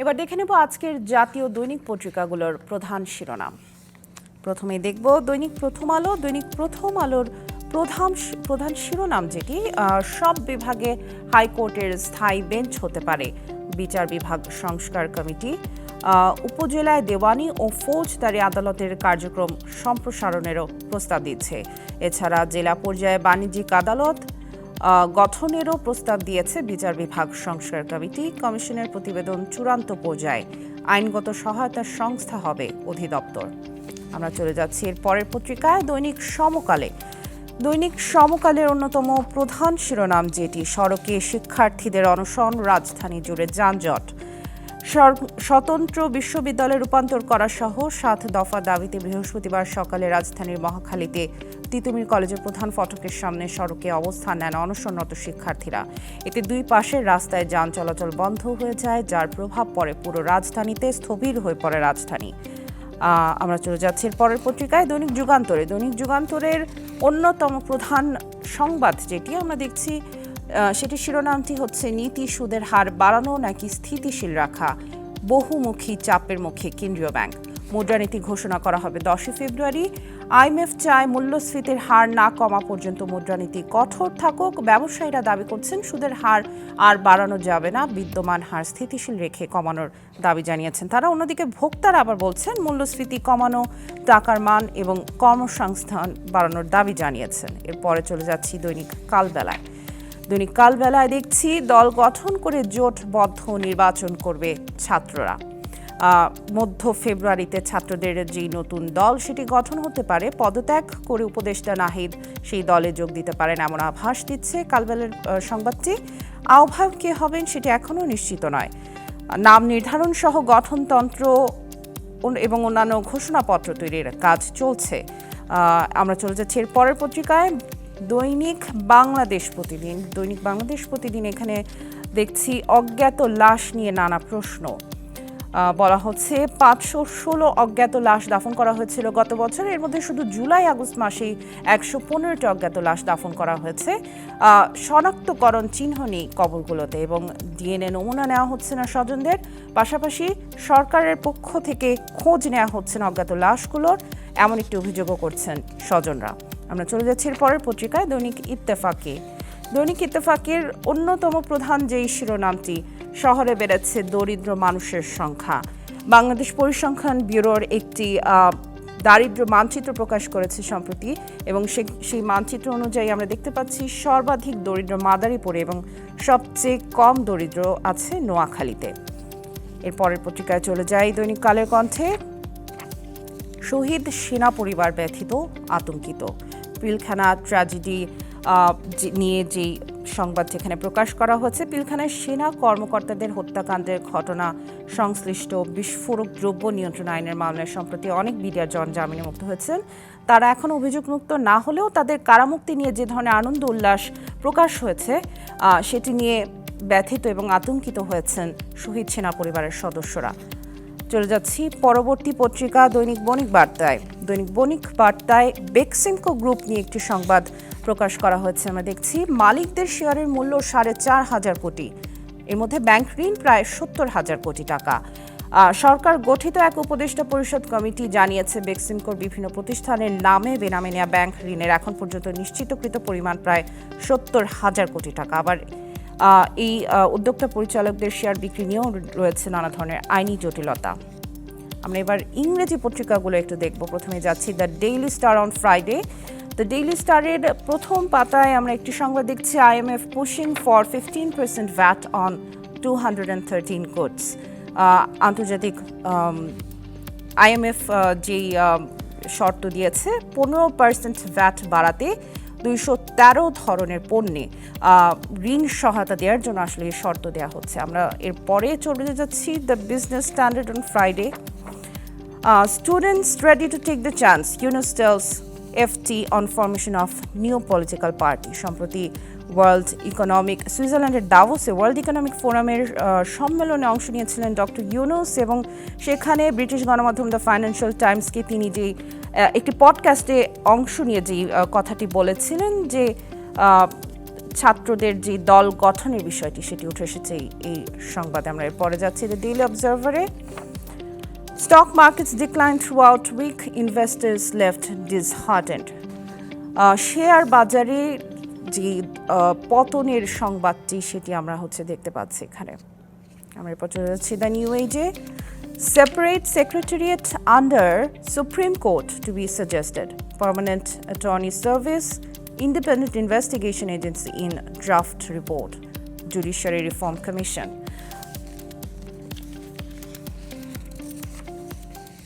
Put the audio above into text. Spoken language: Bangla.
এবার দেখে নেব আজকের জাতীয় দৈনিক পত্রিকাগুলোর প্রধান শিরোনাম। প্রথমে দেখব দৈনিক প্রথম আলো। দৈনিক প্রথম আলোর প্রধান প্রধান শিরোনাম যেটি সব বিভাগে হাইকোর্টের স্থায়ী বেঞ্চ হতে পারে। বিচার বিভাগ, সংস্কার কমিটি উপজেলায় দেওয়ানি ও ফৌজদারি আদালতের কার্যক্রম সম্প্রসারণেরও প্রস্তাব দিচ্ছে। এছাড়া জেলা পর্যায়ে বাণিজ্যিক আদালত গঠনেরও প্রস্তাব দিয়েছে বিচার বিভাগ সংস্কার কমিটি কমিশনের প্রতিবেদন চূড়ান্ত পর্যায়ে। আইনগত সহায়তার সংস্থা হবে অধিদপ্তর। আমরা চলে যাচ্ছি এর পরের পত্রিকায়। দৈনিক সমকালে। দৈনিক সমকালের অন্যতম প্রধান শিরোনাম যেটি, সড়কে শিক্ষার্থীদের অনশন, রাজধানী জুড়ে যানজট। স্বতন্ত্র বিশ্ববিদ্যালয়ে রূপান্তর করা সহ সাত দফা দাবিতে বৃহস্পতিবার সকালে রাজধানীর মহাখালীতে তিতুমির কলেজের প্রধান ফটকের সামনে সড়কে অবস্থান নেন অনশনরত শিক্ষার্থীরা। এতে দুই পাশের রাস্তায় যান চলাচল বন্ধ হয়ে যায়, যার প্রভাব পড়ে পুরো রাজধানীতে, স্থবির হয়ে পড়ে রাজধানী। আমরা চলে যাচ্ছি পরের পত্রিকায়, দৈনিক যুগান্তরে। দৈনিক যুগান্তরের অন্যতম প্রধান সংবাদ যেটি আমরা দেখছি সেটির শিরোনামটি হচ্ছে, নীতি সুদের হার বাড়ানো নাকি স্থিতিশীল রাখা? বহুমুখী চাপের মুখে কেন্দ্রীয় ব্যাংক। মুদ্রানীতি ঘোষণা করা হবে দশই ফেব্রুয়ারি। আইএমএফ চায় মূল্যস্ফীতির হার না কমা পর্যন্ত মুদ্রানীতি কঠোর থাকুক। ব্যবসায়ীরা দাবি করছেন, সুদের হার আর বাড়ানো যাবে না, বিদ্যমান হার স্থিতিশীল রেখে কমানোর দাবি জানিয়েছেন তারা। অন্যদিকে ভোক্তারা আবার বলছেন, মূল্যস্ফীতি কমানো, টাকার মান এবং কর্মসংস্থান বাড়ানোর দাবি জানিয়েছেন। এরপরে চলে যাচ্ছি দৈনিক কালবেলায়। দৈনিক কালবেলায় দেখছি দল গঠন করে জোটবদ্ধ নির্বাচন করবে ছাত্ররা। মধ্য ফেব্রুয়ারিতে ছাত্রদের যেই নতুন দল সেটি গঠন হতে পারে, পদত্যাগ করে উপদেষ্টা নাহিদ সেই দলে যোগ দিতে পারেন এমন আভাস দিচ্ছে কালবেলার সংবাদটি। আহ্বায়ক কে হবেন সেটি এখনও নিশ্চিত নয়। নাম নির্ধারণ সহ গঠনতন্ত্র এবং অন্যান্য ঘোষণাপত্র তৈরির কাজ চলছে। আমরা চলে যাচ্ছি এর পরের পত্রিকায়। দৈনিক বাংলাদেশ প্রতিদিন দৈনিক বাংলাদেশ প্রতিদিন এখানে দেখছি অজ্ঞাত লাশ নিয়ে নানা প্রশ্ন। বলা হচ্ছে পাঁচশো ষোলো অজ্ঞাত লাশ দাফন করা হয়েছিল গত বছর। এর মধ্যে শুধু জুলাই, আগস্ট মাসেই একশো পনেরোটি অজ্ঞাত লাশ দাফন করা হয়েছে। শনাক্তকরণ চিহ্ন নেই কবরগুলোতে এবং ডিএনএ নমুনা নেওয়া হচ্ছে না স্বজনদের। পাশাপাশি সরকারের পক্ষ থেকে খোঁজ নেওয়া হচ্ছে না অজ্ঞাত লাশগুলোর। এমন একটি অভিযোগও করছেন স্বজনরা। আমরা চলে যাচ্ছি এর পরের পত্রিকায়, দৈনিক ইত্তেফাকে। দৈনিক ইত্তেফাকের অন্যতম প্রধান যেই শিরোনামটি শহরে বেড়েছে দরিদ্র মানুষের সংখ্যা। বাংলাদেশ পরিসংখ্যান ব্যুরোর একটি আহ, দারিদ্র্য মানচিত্র প্রকাশ করেছে সম্প্রতি এবং সেই মানচিত্র অনুযায়ী আমরা দেখতে পাচ্ছি সর্বাধিক দরিদ্র মাদারীপুরে এবং সবচেয়ে কম দরিদ্র আছে নোয়াখালীতে। এর পরের পত্রিকায় চলে যাই দৈনিক কালের কণ্ঠে। শহীদ সেনা পরিবার ব্যথিত আতঙ্কিত। পিলখানা ট্র্যাজেডি নিয়ে যেই সংবাদ যেখানে প্রকাশ করা হয়েছে, পিলখানায় সেনা কর্মকর্তাদের হত্যাকাণ্ডের ঘটনা, সংশ্লিষ্ট বিস্ফোরক দ্রব্য নিয়ন্ত্রণ আইনের মামলায় সম্প্রতি অনেক বিডিআর জন জামিনে মুক্ত হয়েছেন। তারা এখনও অভিযোগমুক্ত না হলেও তাদের কারামুক্তি নিয়ে যে ধরনের আনন্দ উল্লাস প্রকাশ হয়েছে সেটি নিয়ে ব্যথিত এবং আতঙ্কিত হয়েছেন শহীদ সেনা পরিবারের সদস্যরা। চলে যাচ্ছি পরবর্তী পত্রিকা দৈনিক বণিক বার্তায়। দৈনিক বণিক বার্তায় বেক্সিমকো গ্রুপ নিয়ে একটি সংবাদ প্রকাশ করা হয়েছে, আমরা দেখছি। মালিকদের শেয়ারের মূল্য সাড়ে চার হাজার কোটি। এর মধ্যে ব্যাংক ঋণ প্রায় সত্তর হাজার কোটি টাকা। সরকার গঠিত এক উপদেষ্টা পরিষদ কমিটি জানিয়েছে, বেক্সিমকোর বিভিন্ন প্রতিষ্ঠানের নামে বেনামে নেওয়া ব্যাংক ঋণের এখন পর্যন্ত নিশ্চিতকৃত পরিমাণ প্রায় সত্তর হাজার কোটি টাকা। আবার এই উদ্যোক্তা পরিচালকদের শেয়ার বিক্রি নিয়েও রয়েছে নানা ধরনের আইনি জটিলতা। আমরা এবার ইংরেজি পত্রিকাগুলো একটু দেখব। প্রথমে যাচ্ছি the daily star on Friday. The daily স্টারের প্রথম পাতায় আমরা একটি সংবাদ দেখছি IMF pushing for fifteen percent VAT on two hundred and thirteen goods আন্তর্জাতিক আইএমএফ যেই শর্ত দিয়েছে পনেরো পার্সেন্ট ভ্যাট বাড়াতে দুইশো তেরো ধরনের পণ্যে ঋণ সহায়তা দেওয়ার জন্য আসলে এই শর্ত দেওয়া হচ্ছে আমরা এরপরে চলে যাচ্ছি the business standard on Friday Uh, students ready to take the chance. FT on formation of new political party. সম্প্রতি ওয়ার্ল্ড ইকোনমিক সুইজারল্যান্ডের দাভোসে ওয়ার্ল্ড ইকোনমিক ফোরামের সম্মেলনে অংশ নিয়েছিলেন ডক্টর ইউনুস এবং সেখানে ব্রিটিশ গণমাধ্যম দ্য ফাইন্যান্সিয়াল টাইমসকে তিনি আহ, একটি পডকাস্টে অংশ নিয়ে আহ, কথাটি বলেছিলেন যে ছাত্রদের যে দল গঠনের বিষয়টি সেটি উঠে এসেছে এই সংবাদে আমরা এরপরে যাচ্ছি the daily অবজারভারে markets decline throughout week investors left disheartened share বাজারে যে পতনের সংবাদটি সেটি আমরা হচ্ছে দেখতে পাচ্ছি এখানে। আমরা এরপর চলে যাচ্ছি দ্য নিউ এজে separate secretariat under supreme court to be suggested permanent attorney service independent investigation agency in draft report judiciary reform commission